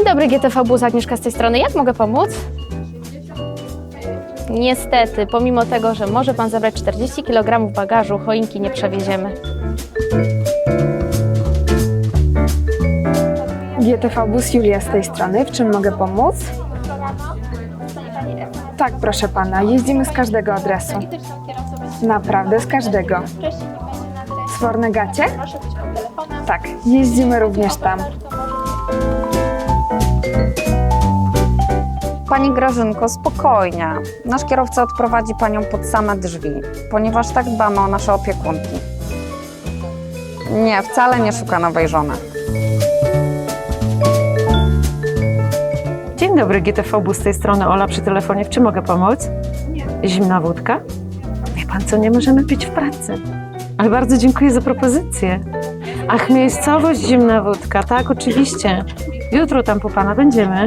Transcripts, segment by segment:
dobry, GTV Bus, Agnieszka z tej strony. Jak mogę pomóc? Niestety, pomimo tego, że może Pan zabrać 40 kg bagażu, choinki nie przewieziemy. GTV Bus Julia z tej strony. W czym mogę pomóc? Tak, proszę pana, jeździmy z każdego adresu. Naprawdę, z każdego. Z Fornegacie? Tak, jeździmy również tam. Pani Grażynko, spokojnie. Nasz kierowca odprowadzi panią pod same drzwi, ponieważ tak dbamy o nasze opiekunki. Nie, wcale nie szuka nowej żony. Dzień dobry, GTV Bus z tej strony Ola przy telefonie. W czym mogę pomóc? Zimna wódka? Wie pan co, nie możemy pić w pracy. Ale bardzo dziękuję za propozycję. Ach, miejscowość zimna wódka, tak, oczywiście. Jutro tam po pana będziemy.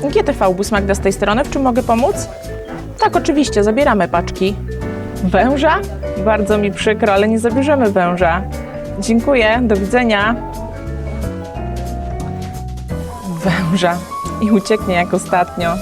GTV Bus Magda z tej strony, w czym mogę pomóc? Tak, oczywiście, zabieramy paczki. Węża? Bardzo mi przykro, ale nie zabierzemy węża. Dziękuję, do widzenia. Węża. I ucieknie jak ostatnio.